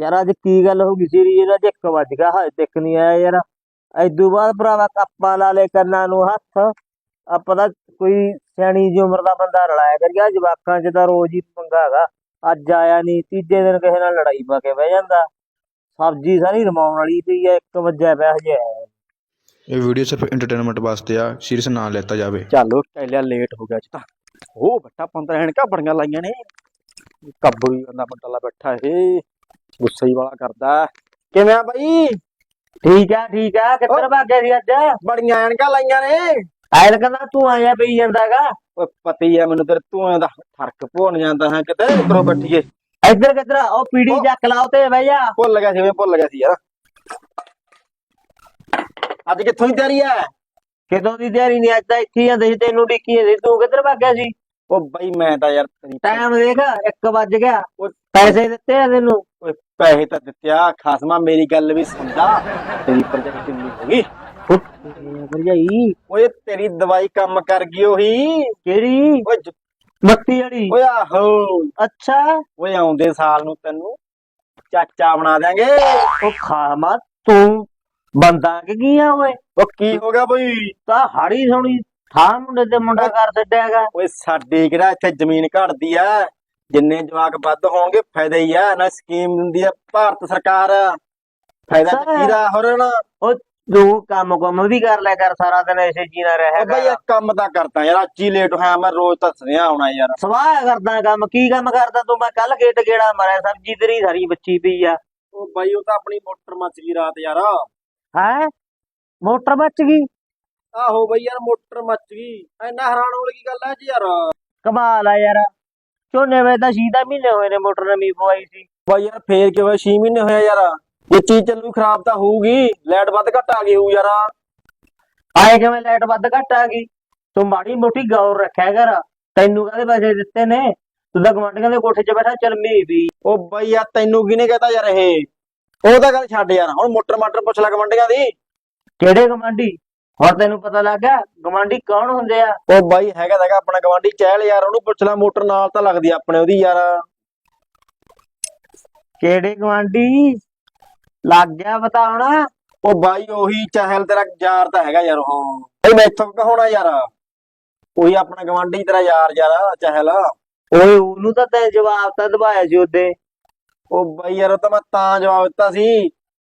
ਯਾਰ ਅੱਜ ਕੀ ਗੱਲ ਹੋ ਗਈ ਸੀ ਇਹਦਾ ਅੱਜ ਇੱਕ ਵੱਜ ਗਿਆ ਹਜੇ ਤੱਕ ਨਹੀਂ ਆਇਆ ਯਾਰ। ਐਦੂ ਬਾਅਦ ਭਰਾਵਾ ਕੱਪਾਂ ਲਾ ਲੈ ਕੰਨਾਂ ਨੂੰ ਹੱਥ। ਆਪਾਂ ਤਾਂ ਕੋਈ ਸਿਆਣੀ ਜੀ ਉਮਰ ਦਾ ਬੰਦਾ ਰਲਾਇਆ ਕਰ ਗਿਆ ਜਵਾਕਾਂ 'ਚ ਤਾਂ ਰੋਜ਼ ਹੀ ਪੰਗਾ ਹੈਗਾ। ਅੱਜ ਆਇਆ ਨਹੀਂ ਤੀਜੇ ਦਿਨ ਕਿਸੇ ਨਾਲ ਲੜਾਈ ਪਾ ਕੇ ਬਹਿ ਜਾਂਦਾ। ਸਬਜ਼ੀ ਸਾਰੀ ਰਮਾਉਣ ਵਾਲੀ ਪਈ ਐ 1 ਵਜੇ ਪਿਆ ਹਜੇ। ਆਇਆ। ਇਹ ਵੀਡੀਓ ਸਿਰਫ ਐਂਟਰਟੇਨਮੈਂਟ ਵਾਸਤੇ ਆ। ਸੀਰੀਅਸ ਨਾ ਲੈਤਾ ਜਾਵੇ। ਚੱਲ ਕਹਿਲਿਆ ਲੇਟ ਹੋ ਗਿਆ ਅੱਜ ਤਾਂ। ਉਹ ਬੱਟਾ 15 ਐਨਕਾਂ ਬੜੀਆਂ ਲਾਈਆਂ ਨੇ। ਕੱਬੂ ਹੀ ਬੰਦਾ ਬੰਦਾ ਬੈਠਾ ਏ ਗੁੱਸੇ ਹੀ ਵਾਲਾ ਕਰਦਾ। ਕਿਵੇਂ ਆ ਬਾਈ? ਠੀਕ ਆ ਠੀਕ ਆ। ਕਿੱਧਰ ਭਾਗਿਆ ਸੀ ਅੱਜ? ਬੜੀਆਂ ਐਨਕਾਂ ਲਾਈਆਂ ਨੇ। ਐਲ ਕਹਿੰਦਾ ਤੂੰ ਆਇਆ ਪਈ ਜਾਂਦਾਗਾ ਓਏ ਪਤੀ ਆ ਮੈਨੂੰ ਤੇਰੇ ਧੂਆਂ ਦਾ ਫ਼ਰਕ ਭੁੱਲ ਜਾਂਦਾ ਹੈ ਕਿਤੇ ਉਧਰੋਂ ਬੈਠੀਏ। ਇੱਧਰ ਕਿੱਧਰ ਉਹ ਪੀੜੀ ਚੱਕ ਲਾਓ ਤੇ ਬਹਿ ਜਾ। ਭੁੱਲ ਗਿਆ ਸੀ ਮੈਂ ਭੁੱਲ ਗਿਆ ਸੀ ਯਾਰ। ਅੱਜ ਕਿੱਥੋਂ ਦੀ ਤਿਆਰੀ ਆ? ਕਿਦੋਂ ਦੀ ਤਿਆਰੀ ਨਹੀਂ ਅੱਜ ਤਾਂ ਇੱਥੇ ਹੀ ਜਾਂਦੇ ਸੀ ਤੈਨੂੰ ਡਿੱਕੀ ਸੀ। ਤੂੰ ਕਿੱਧਰ ਭਾਗਿਆ ਸੀ? ਉਹ ਬਾਈ ਮੈਂ ਤਾਂ ਯਾਰ ਤੇਰੀ ਟਾਈਮ ਦੇਖ 1 ਵੱਜ ਗਿਆ। ਪੈਸੇ ਦਿੱਤੇ ਆ ਤੈਨੂੰ? ਓਏ ਪੈਸੇ ਤਾਂ ਦਿੱਤਿਆ ਖਾਸਮਾ ਮੇਰੀ ਗੱਲ ਵੀ ਸਮਝਾ ਤੇਰੀ ਪ੍ਰੋਜੈਕਟ ਕਿੰਨੀ ਹੋ ਗਈ। ਭਰਜਾਈ। ਓਏ ਤੇਰੀ ਦਵਾਈ ਕੰਮ ਕਰ ਗਈ ਉਹੀ। ਕਿਹੜੀ? ਓਏ ਜ- ਬੱਤੀ ਵਾਲੀ। ਓਏ ਆਹੋ। ਅੱਛਾ। ਓਏ ਆਉਂਦੇ ਸਾਲ ਨੂੰ ਤੈਨੂੰ। ਚਾਚਾ ਬਣਾ ਦਿਆਂਗੇ। ਉਹ ਖਾਮਾ ਤੂੰ ਬੰਦਾ ਕਿ ਕੀ ਆ ਓਏ? ਉਹ ਕੀ ਹੋ ਗਿਆ ਬਈ? ਤਾਂ ਹਾੜੀ ਸੋਣੀ ਥਾਂ ਮੁੰਡੇ ਤੇ ਮੁੰਡਾ ਕਰ ਛੱਡਿਆਗਾ ਓਏ ਸਾਡੇ ਕਿਹੜਾ ਇੱਥੇ ਜ਼ਮੀਨ ਘਟਦੀ ਆ? ਜਿੰਨੇ ਜਵਾਕ ਵੱਧ ਹੋਣਗੇ ਫਾਇਦਾ ਹੀ ਆ। ਨਾ ਸਕੀਮ ਦਿੰਦੀ ਆ ਭਾਰਤ ਸਰਕਾਰ। ਫਾਇਦਾ ਤਾਂ ਅੱਛਾ। ਕਿਹਦਾ ਹੋਰ ਨਾ। ਤੂੰ ਕੰਮ ਕੰਮ ਵੀ ਕਰ ਲਿਆ ਕਰ ਸਾਰਾ ਦਿਨ ਐਸੇ ਜੀ ਨਾ ਓ ਬਈ ਰਹਿ ਇਹ ਕੰਮ ਤਾਂ ਕਰਦਾ ਯਾਰ ਅੱਜ ਹੀ ਲੇਟ ਹੋਇਆ ਮੈਂ ਰੋਜ਼ ਤਾਂ ਸੁਣਿਆ ਆਉਣਾ ਯਾਰ। ਸਵਾਹ ਕਰਦਾ ਕੰਮ ਕੀ ਕੰਮ ਕਰਦਾ ਤੂੰ? ਮੈਂ ਕੱਲ ਖੇਤ ਗੇੜਾ ਮਾਰਿਆ ਸਬਜ਼ੀ ਤੇਰੀ ਸਾਰੀ ਬੱਚੀ ਪਈ ਆ। ਉਹ ਬਾਈ ਉਹ ਤਾਂ ਆਪਣੀ ਮੋਟਰ ਮੱਚ ਗਈ ਰਾਤ ਯਾਰ। ਹੈ? ਮੋਟਰ ਬਚ ਗਈ? ਆਹੋ ਬਈ ਯਾਰ ਮੋਟਰ ਮੱਚ ਗਈ। ਐਨਾ ਹੈਰਾਨ ਹੋਣ ਵਾਲੀ ਗੱਲ ਹੈ ਜੀ ਯਾਰ। ਕਮਾਲ ਆ ਯਾਰ। ਝੋਨੇ ਵੇ ਤਾਂ ਸ਼ੀਦਾ ਮਹੀਨੇ ਹੋਏ ਨੇ ਮੋਟਰ ਨਵੀਂ ਪਵਾਈ ਸੀ। ਬਾਈ ਯਾਰ ਫੇਰ ਕਿਵੇਂ 6 ਮਹੀਨੇ ਹੋਇਆ ਯਾਰ? ਇਹ ਚੀਜ਼ ਚੱਲੂ ਖਰਾਬ ਤਾਂ ਹੋਊਗੀ। ਲਾਈਟ ਵੱਧ ਘੱਟ ਆ ਗਈ ਹੋਊ ਯਾਰ। ਆਏ ਕਿਵੇਂ ਲਾਈਟ ਵੱਧ ਘੱਟ ਆ ਗਈ? ਤੂੰ ਮਾੜੀ ਮੋਟੀ ਗੌਰ ਰੱਖਿਆ ਕਰ। ਤੈਨੂੰ ਕਾਹਦੇ ਪੈਸੇ ਦਿੱਤੇ ਨੇ? ਤੂੰ ਤਾਂ ਗਵਾਂਢੀਆਂ ਦੇ ਕੋਠੇ 'ਚ ਬੈਠਾ ਚਲਮੀ ਵੀ। ਉਹ ਬਾਈ ਯਾਰ ਤੈਨੂੰ ਕਿਹਨੇ ਕਹਤਾ ਯਾਰ ਇਹ? ਉਹ ਤਾਂ ਗੱਲ ਛੱਡ ਯਾਰ। ਹੁਣ ਮੋਟਰ ਮਾਟਰ ਪੁੱਛ ਲੈ ਗਵੰਡੀਆਂ ਦੀ। ਕਿਹੜੇ ਗਵਾਂਢੀ ਹੁਣ ਤੈਨੂੰ ਪਤਾ ਲੱਗ ਗਿਆ ਗਵਾਂਢੀ ਕੌਣ ਹੁੰਦੇ ਆ? ਉਹ ਬਾਈ ਹੈਗਾ ਤਾਂ ਹੈਗਾ ਆਪਣਾ ਗਵਾਂਢੀ ਚਹਿਲ ਯਾਰ ਉਹਨੂੰ ਪੁੱਛ ਲੈ ਮੋਟਰ ਨਾਲ ਤਾਂ ਲੱਗਦੀ ਆ ਆਪਣੇ ਉਹਦੀ ਯਾਰ। ਕਿਹੜੇ ਗਵਾਂਢੀ ਲੱਗ ਗਿਆ ਬਤਾਉਣਾ। ਉਹ ਬਾਈ ਉਹੀ ਚਹਿਲ ਤੇਰਾ ਯਾਰ ਤਾਂ ਹੈਗਾ ਯਾਰ ਉਹ। ਬਈ ਮੈਥੋਂ ਕਹਾਉਣਾ ਯਾਰ ਉਹੀ ਆਪਣਾ ਗਵਾਂਢੀ ਤੇਰਾ ਯਾਰ ਯਾਰ ਚਹਿਲ। ਓਏ ਉਹਨੂੰ ਤਾਂ ਤੈਂ ਜਵਾਬ ਤਾਂ ਦਵਾਇਆ ਸੀ ਉਹਦੇ। ਉਹ ਬਾਈ ਯਾਰ ਉਹ ਤਾਂ ਮੈਂ ਤਾਂ ਜਵਾਬ ਦਿੱਤਾ ਸੀ।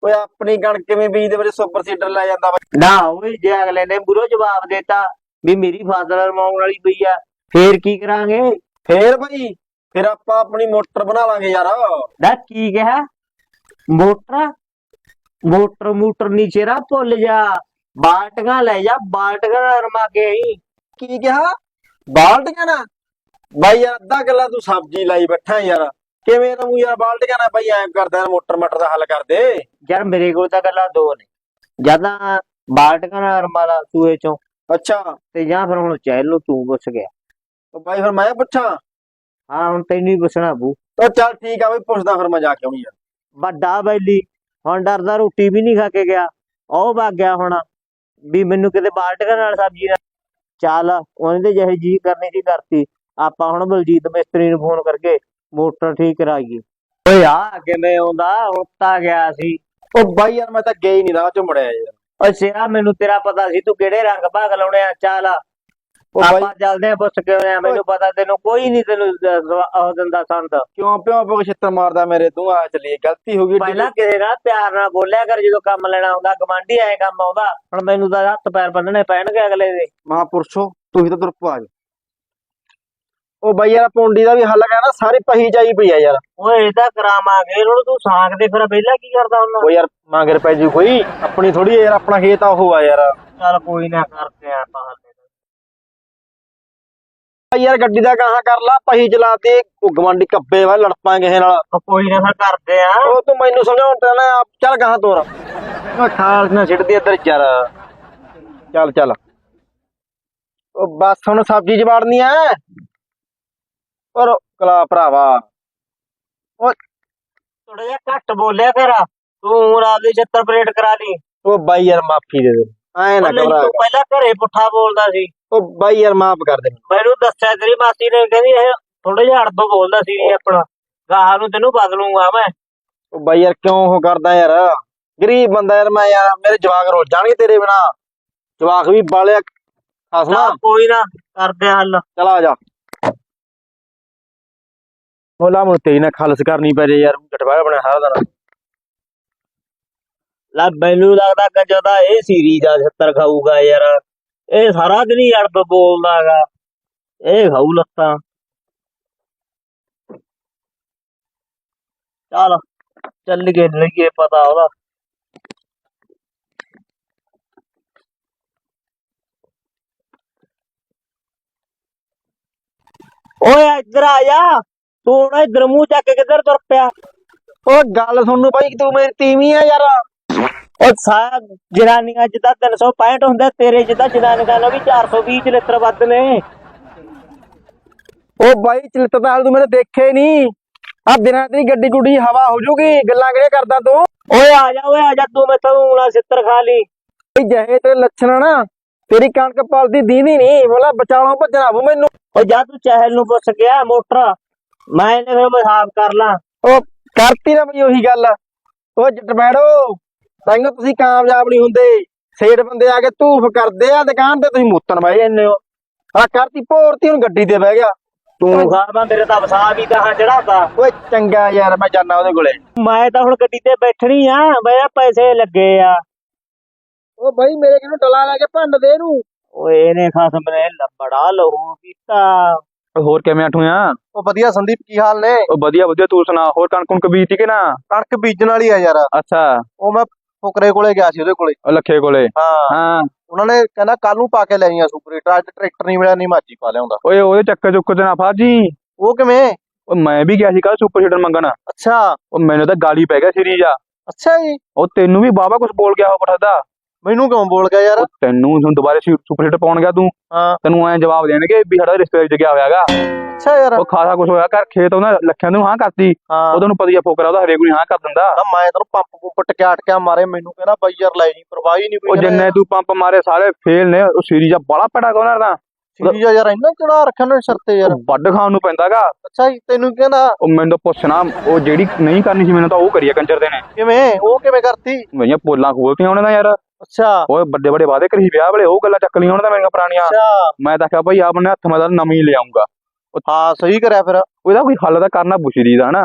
ਓਏ ਆਪਣੀ ਕਣਕ ਕਿਵੇਂ ਬੀਜ ਦੇ ਵਿੱਚ ਸੁਪਰ ਸੀਡਰ ਲੈ ਜਾਂਦਾ ਬਾਈ ਨਾ ਓਏ ਜੇ ਅਗਲੇ ਨੇ ਬੁਰੋ ਜਵਾਬ ਦਿੱਤਾ ਵੀ ਮੇਰੀ ਫਸਲ ਰਮਾਉਣ ਵਾਲੀ ਪਈ ਆ ਫੇਰ ਕੀ ਕਰਾਂਗੇ? ਫੇਰ ਬਾਈ ਫਿਰ ਆਪਾਂ ਆਪਣੀ ਮੋਟਰ ਬਣਾ ਲਾਂਗੇ ਯਾਰ। ਦਾ ਕੀ ਕਿਹਾ? ਮੋਟਰ? ਮੋਟਰ ਮੋਟਰ ਨੀ ਚਿਹਰਾ ਭੁੱਲ ਜਾ। ਬਾਲਟੀਆਂ ਲੈ ਜਾ ਬਾਲਟੀਆਂ ਰਮਾ ਕੇ ਆਈ। ਕੀ ਕਿਹਾ? ਬਾਲਟੀਆਂ ਨਾ ਬਾਈ ਯਾਰ ਅੱਧਾ ਗੱਲਾਂ ਤੂੰ ਸਬਜ਼ੀ ਲਾਈ ਬੈਠਾ ਯਾਰ। ਕਿਵੇਂ ਤੂੰ ਯਾਰ ਬਾਲਟੀਆਂ ਨਾ ਬਾਈ ਐਂ ਕਰਦਾ ਮੋਟਰ ਮਟਰ ਦਾ ਹੱਲ ਕਰ ਦੇ ਯਾਰ ਮੇਰੇ ਕੋਲ ਤਾਂ ਗੱਲਾਂ ਦੋ ਨੇ। ਜਦਾਂ ਬਾਲਟੀਆਂ ਨਾਲ ਰਮਾ ਲਾ ਸੂਏ ਚੋਂ। ਅੱਛਾ। ਤੇ ਜਾਂ ਫਿਰ ਹੁਣ ਚੈਲ ਨੂੰ ਤੂੰ ਪੁੱਛ ਗਿਆ। ਉਹ ਬਾਈ ਫਿਰ ਮੈਂ ਪੁੱਛਾਂ? ਹਾਂ ਹੁਣ ਤੈਨੂੰ ਹੀ ਪੁੱਛਣਾ ਬੂ ਉਹ ਚੱਲ ਠੀਕ ਆ ਬਈ ਪੁੱਛਦਾ ਫਿਰ ਮੈਂ ਜਾ ਕੇ ਆਉਣੀ ਯਾਰ ਵੱਡਾ ਬੈਲੀ ਹੁਣ ਡਰਦਾ ਰੋਟੀ ਵੀ ਨਹੀਂ ਖਾ ਕੇ ਗਿਆ। ਉਹ ਭੱਗ ਗਿਆ ਹੁਣ ਵੀ ਮੈਨੂੰ ਕਿਤੇ ਬਾਲਟੀਆਂ ਨਾਲ ਸਬਜ਼ੀ ਨਾ ਚੱਲ ਉਹਨੇ ਤੇ ਜਿਹੇ ਜੀ ਕਰਨੀ ਸੀ ਕਰਤੀ ਆਪਾਂ ਹੁਣ ਬਲਜੀਤ ਮਿਸਤਰੀ ਨੂੰ ਫੋਨ ਕਰਕੇ ਮੋਟਰ ਠੀਕ ਕਰਾਈਏ ਓਏ ਆ ਕਿਵੇਂ ਆਉਂਦਾ? ਹੁਣ ਤਾਂ ਗਿਆ ਸੀ। ਉਹ ਬਾਈ ਯਾਰ ਮੈਂ ਤਾਂ ਗਿਆ ਹੀ ਨਹੀਂ ਰਾਹ ਚੋਂ ਮੁੜਿਆ ਯਾਰ। ਓ ਸਿਰਾ ਮੈਨੂੰ ਤੇਰਾ ਪਤਾ ਸੀ ਤੂੰ ਕਿਹੜੇ ਰੰਗ ਭਾਗ ਲਾਉਣੇ ਆ? ਚੱਲ। ਉਹ ਬਾਈ ਆਪਾਂ ਚੱਲਦੇ ਆ ਪੁੱਛ ਕੇ ਆ। ਮੈਨੂੰ ਪਤਾ ਤੈਨੂੰ ਕੋਈ ਨਹੀਂ ਤੈਨੂੰ ਦ- ਦਵਾ- ਉਹ ਦਿੰਦਾ ਸੰਦ। ਕਿਉਂ ਪਿਓ ਪਿਓ ਛਿੱਤਰ ਮਾਰਦਾ ਮੇਰੇ ਤੂੰ? ਆ ਚੱਲੀਏ ਗਲਤੀ ਹੋ ਗਈ ਪਹਿਲਾਂ ਕਿਸੇ ਨਾਲ ਪਿਆਰ ਨਾਲ ਬੋਲਿਆ ਕਰ ਜਦੋਂ ਕੰਮ ਲੈਣਾ ਹੁੰਦਾ ਗਵਾਂਢੀ ਐ ਕੰਮ ਆਉਂਦਾ। ਹੁਣ ਮੈਨੂੰ ਤਾਂ ਹੱਥ ਪੈਰ ਬੰਨਣੇ ਪੈਣਗੇ ਅਗਲੇ ਦੇ। ਮਹਾਪੁਰਸ਼ੋ ਤੁਸੀਂ ਤਾਂ ਤੁਰ ਪਾ ਗਏ ਉਹ ਬਾਈ ਯਾਰ ਪੌਂਡੀ ਦਾ ਵੀ ਹੱਲ ਕਰਨਾ ਸਾਰੀ ਪਹੀ ਜਾਈ ਪਈ ਆ ਯਾਰ। ਓਏ ਇਹ ਤਾਂ ਕਰਾਵਾਂਗੇ ਹੁਣ ਤੂੰ ਸਾਂਗ ਦੇ ਫਿਰ ਪਹਿਲਾਂ ਕੀ ਕਰਦਾ ਹੁੰਦਾ? ਉਹ ਯਾਰ ਮਾਂਗਰ ਪੈ ਜੂ ਕੋਈ ਆਪਣੀ ਥੋੜੀ ਯਾਰ ਆਪਣਾ ਖੇਤ ਆ ਉਹ ਆ ਯਾਰ। ਚੱਲ ਕੋਈ ਨਾ ਕਰਦੇ ਆ ਹੱਲੇ। ਬਾਈ ਯਾਰ ਗੱਡੀ ਦਾ ਕਹਾਂ ਕਰ ਲਾ ਪਹੀ ਚਲਾਤੀ ਉਹ ਗਵਾਂਡੀ ਕੱਬੇ ਵਾ ਲੜ ਪਾਂਗੇ ਕਿਸੇ ਨਾਲ। ਕੋਈ ਨਾ ਫਿਰ ਕਰਦੇ ਆ। ਉਹ ਤੂੰ ਮੈਨੂੰ ਸਮਝਾਉਣ ਤੇ ਨਾ ਚੱਲ ਕਹਾਂ ਤੋਰ। ਮੈਂ ਖਾਲ ਨਾ ਛਿੜਦੀ ਇੱਧਰ ਯਾਰ ਚੱਲ ਚੱਲ। ਉਹ ਬਸ ਹੁਣ ਸਬਜ਼ੀ ਚ ਵਾੜਨੀ ਐ ਪਰ ਕਲਾ ਭਰਾਵਾ। ਥੋੜਾ ਜਿਹਾ ਘੱਟ ਬੋਲਿਆ ਕਰ। ਤੂੰ ਰਾਤ ਦੀ ਛੱਤਰ ਪਰੇਡ ਕਰਾ ਲਈ। ਉਹ ਬਾਈ ਯਾਰ ਮਾਫੀ ਦੇ ਦੇ। ਐ ਨਾ ਉਹ ਘਬਰਾ ਤੂੰ ਪਹਿਲਾਂ ਘਰੇ ਪੁੱਠਾ ਬੋਲਦਾ ਸੀ। ਉਹ ਬਾਈ ਯਾਰ ਮਾਫ ਕਰ ਦੇ। ਮੈਨੂੰ ਦੱਸਿਆ ਤੇਰੀ ਮਾਸੀ ਨੇ ਕਹਿੰਦੀ ਇਹ ਥੋੜਾ ਜਿਹਾ ਅੜਬ ਬੋਲਦਾ ਸੀ ਆਪਣਾ। ਗਾਹਾਂ ਨੂੰ ਤੈਨੂੰ ਬਦਲੂਗਾ ਮੈਂ। ਉਹ ਬਾਈ ਯਾਰ ਕਿਉਂ ਉਹ ਕਰਦਾ ਯਾਰ? ਗਰੀਬ ਬੰਦਾ ਯਾਰ ਮੈਂ ਯਾਰ ਮੇਰੇ ਜਵਾਕ ਰੋਲ ਜਾਣਗੇ ਤੇਰੇ ਬਿਨਾ। ਜਵਾਕ ਵੀ ਬਾਲੇ ਹਸਣਾ ਕੋਈ ਨਾ ਕਰਦੇ ਹੱਲ। ਚਲ ਜਾ। ਮੋਲਾ ਮੈਨੂੰ ਤੇਰੀ ਨਾਲ ਖਾਲਸ ਕਰਨੀ ਪੈ ਜੇ ਯਾਰ ਗਟਵਾਇਆ ਬਣਿਆ ਸਾਰਾ ਦਿਨ। ਲੈ ਮੈਨੂੰ ਲੱਗਦਾ ਕੰਜਰ ਦਾ ਇਹ ਸੀਰੀਜ਼ ਆ 70 ਖਾਊਗਾ ਯਾਰ। ਇਹ ਸਾਰਾ ਦਿਨ ਹੀ ਅੜਬ ਬੋਲਦਾਗਾ ਇਹ ਖਾਊ ਲੱਤਾਂ। ਚੱਲ ਚੱਲ ਕੇ ਲਈਏ ਪਤਾ ਉਹਦਾ। ਓਏ ਇੱਧਰ ਆ ਜਾ। ਤੂੰ ਨਾ ਇੱਧਰ ਮੂੰਹ ਚੱਕ ਕੇ ਕਿੱਧਰ ਤੁਰ ਪਿਆ? ਉਹ ਗੱਲ ਸੁਣ ਨੂੰ ਬਾਈ ਤੂੰ ਮੇਰੀ ਤੀਵੀਂ ਆ ਯਾਰ। ਉਹ ਸਾਰਾ ਜਨਾਨੀਆਂ ਜਿੱਦਾਂ 365 ਹੁੰਦਾ ਤੇਰੇ ਜਿੱਦਾਂ ਜਨਾਨੀਆਂ ਨਾਲ ਵੀ 420 ਚਲਿੱਤਰ ਵੱਧ ਨੇ। ਉਹ ਬਾਈ ਚਲਿੱਤ ਤਾਂ ਹਾਲ ਤੂੰ ਮੈਨੂੰ ਦੇਖੇ ਨਹੀਂ। ਆ ਦਿਨਾਂ ਤੇਰੀ ਗੱਡੀ ਗੁੱਡੀ ਹਵਾ ਹੋ ਜੂਗੀ ਗੱਲਾਂ ਕਿਹੜੇ ਕਰਦਾ ਤੂੰ? ਓਏ ਆ ਜਾ ਓਏ ਆ ਜਾ ਤੂੰ ਮੈਥੋਂ ਉਂਗਲਾਂ ਸਿੱਤਰ ਖਾ ਲਈ। ਬਈ ਜਿਹੇ ਤੇਰੇ ਲੱਛਣ ਨਾ ਤੇਰੀ ਕਣਕ ਪਲਦੀ ਦੀਦੀ ਨਹੀਂ ਬੋਲਾ ਬਚਾਲੋਂ ਭੱਜਣਾ ਮੈਨੂੰ। ਓ ਜਾ ਤੂੰ ਚਹਿਲ ਨੂੰ ਪੁੱਛ ਗਿਆ ਮੋਟਰ। ਮੈਂ ਇਹਨੇ ਫਿਰ ਹਿਸਾਬ ਕਰ ਲਾਂ। ਉਹ ਕਰਤੀ ਨਾ ਬਈ ਉਹੀ ਗੱਲ। ਉਹ ਜੱਟ ਬੈੜੋ ਤਾਈਓ ਤੁਸੀਂ ਕਾਮਯਾਬ ਨਹੀਂ ਹੁੰਦੇ। ਸੇਠ ਬੰਦੇ ਆ ਕੇ ਧੂਫ ਕਰਦੇ ਆ ਦੁਕਾਨ ਤੇ ਤੁਸੀਂ ਮੁੱਤਣ ਬਹਿ ਜਾਂਦੇ ਹੋ? ਆ ਕਰਤੀ ਭੋਰਤੀ ਹੁਣ ਗੱਡੀ ਤੇ ਬਹਿ ਗਿਆ। ਤੂੰ ਖਾਵਾ ਤੇਰੇ ਤਾਂ ਵਸਾ ਵੀ ਕਹਾਂ ਚੜਾਤਾ। ਓਏ ਚੰਗਾ ਯਾਰ ਮੈਂ ਜਾਣਾ ਉਹਦੇ ਕੋਲੇ। ਮੈਂ ਤਾਂ ਹੁਣ ਗੱਡੀ ਤੇ ਬੈਠਣੀ ਆ ਮੇਰਾ ਪੈਸੇ ਲੱਗੇ ਆ। ਉਹ ਬਾਈ ਮੇਰੇ ਕਿਨੂੰ ਟਲਾ ਲੈ ਕੇ ਭੰਡ ਦੇ ਇਹਨੂੰ? ਓਏ ਇਹਨੇ ਖਸਮ ਨੇ ਬੜਾ ਲਹੂ ਪੀਤਾ। ਹੋਰ ਕਿਵੇਂ ਆਠੂਆਂ ਉਹ ਵਧੀਆ ਸੰਦੀਪ ਕੀ ਹਾਲ ਨੇ? ਉਹ ਵਧੀਆ ਵਧੀਆ ਤੂੰ ਸੁਣਾ ਹੋਰ ਕਣਕ ਕੁਣਕ ਬੀਜਤੀ ਕਿ ਨਾ? ਕਣਕ ਬੀਜਣ ਵਾਲੀ ਆ ਯਾਰ। ਅੱਛਾ। ਉਹ ਮੈਂ ਫੁਕਰੇ ਕੋਲੇ ਗਿਆ ਸੀ ਉਹਦੇ ਕੋਲੇ। ਉਹ ਲੱਖੇ ਕੋਲੇ। ਹਾਂ। ਹਾਂ। ਉਹਨਾਂ ਨੇ ਕਹਿੰਦਾ ਕੱਲ ਨੂੰ ਪਾ ਕੇ ਲੈ ਆਈਆਂ ਸੁਪਰ। ਹੀਟਰ ਅੱਜ ਟਰੈਕਟਰ ਨਹੀਂ ਮਿਲਿਆ ਨਹੀਂ ਮਾਜੀ ਪਾ ਲਿਆਉਂਦਾ। ਓਏ ਉਹਦੇ ਚੱਕਰ ਚੁੱਕਰ ਤੇ ਨਾ ਫਾਜੀ। ਉਹ ਕਿਵੇਂ? ਉਹ ਮੈਂ ਵੀ ਗਿਆ ਸੀ ਕੱਲ ਸੁਪਰ ਹੀਟਰ ਮੰਗਣ। ਅੱਛਾ। ਉਹ ਮੈਨੂੰ ਤਾਂ ਗਾਲੀ ਪੈ ਗਿਆ ਸੀਰੀਜ਼ ਆ ਅੱਛਾ ਜੀ। ਉਹ ਤੈਨੂੰ ਵੀ ਬਾਬਾ ਕੁਝ ਬੋਲ ਗਿਆ ਉਹ ਪਠਦਾ। ਮੈਨੂੰ ਕਿਉਂ ਬੋਲ ਗਿਆ ਯਾਰ? ਉਹ ਤੈਨੂੰ ਹੁਣ ਦੁਬਾਰੇ ਸੁਪਰ ਹੀਟਰ ਪਾਉਣ ਗਿਆ ਤੂੰ? ਹਾਂ। ਤੈਨੂੰ ਐ ਜਵਾਬ ਦੇਣਗੇ ਵੀ ਸਾਡਾ ਰਿਸ਼ਤੇ ਵਿੱਚ ਗਿਆ ਹੋਇਆਗਾ। ਅੱਛਾ ਯਾਰ। ਉਹ ਖਾਸਾ ਕੁਝ ਹੋਇਆ ਕਰ ਖੇਤ ਉਹਨਾਂ ਲੱਖਿਆਂ ਨੂੰ ਹਾਂ ਕਰਤੀ। ਉਹਦੋਂ ਨੂੰ ਪਤਾ ਹੀ ਫੋਕਰਾ ਉਹਦਾ ਹਰੇਕ ਨੂੰ ਹਾਂ ਕਰ ਦਿੰਦਾ। ਮੈਂ ਤੈਨੂੰ ਪੰਪ ਪੁੰਪ ਟਕਿਆ ਟਕਿਆ ਮਾਰੇ ਮੈਨੂੰ ਕਹਿੰਦਾ ਬਾਈ ਯਾਰ ਲੈ ਜੀ ਪਰਵਾਹ ਹੀ ਨਹੀਂ ਉਹ ਕੋਈ ਜਿੰਨੇ ਤੂੰ ਪੰਪ ਮਾਰੇ ਸਾਰੇ ਫੇਲ ਨੇ। ਉਹ ਸੀਰੀਜ਼ ਆ ਬੜਾ ਪੜਾ ਉਹਨਾਂ ਦਾ। ਸੀਰੀਜ਼ ਆ ਯਾਰ ਇੰਨਾ ਚੜਾ ਰੱਖਿਆ ਨੇ ਸਿਰ ਤੇ ਯਾਰ। ਉਹ ਵੱਡ ਖਾਣ ਨੂੰ ਪੈਂਦਾਗਾ। ਅੱਛਾ ਜੀ ਤੈਨੂੰ ਕਹਿੰਦਾ ਉਹ ਮੈਨੂੰ ਤਾਂ ਪੁੱਛਣਾ ਉਹ ਜਿਹੜੀ ਨਹੀਂ ਕਰਨੀ ਸੀ ਮੈਨੂੰ ਤਾਂ ਉਹ ਕਰੀਆ ਕੰਜਰ ਦੇ ਨੇ। ਕਿਵੇਂ? ਉਹ ਕਿਵੇਂ ਕਰਤੀ? ਮੇਰੀਆਂ ਪੋਲਾਂ ਖੋਲਤੀਆਂ ਉਹਨਾਂ ਦਾ ਯਾਰ। ਅੱਛਾ। ਓਏ ਵੱਡੇ ਵੱਡੇ ਵਾਅਦੇ ਕਰੀ ਵਿਆਹ ਵੇਲੇ ਉਹ ਗੱਲਾਂ ਚੱਕ ਲਈਆਂ ਉਹਨਾਂ ਦਾ ਮੇਰੀਆਂ ਪੁਰਾਣੀਆਂ। ਅੱਛਾ। ਮੈਂ ਤਾਂ ਕਿਹਾ ਭਾਈ ਆ ਬੰਨੇ ਹੱਥ ਮੈਂ ਤਾਂ ਨਵੀਂ ਲੈ ਆਉਂਗਾ ਹਾਂ ਸਹੀ ਕਰਿਆ ਫਿਰ। ਉਹਦਾ ਕੋਈ ਹੱਲ ਤਾਂ ਕਰਨਾ ਪੁੱਛਦੀ ਦਾ ਹਨਾ?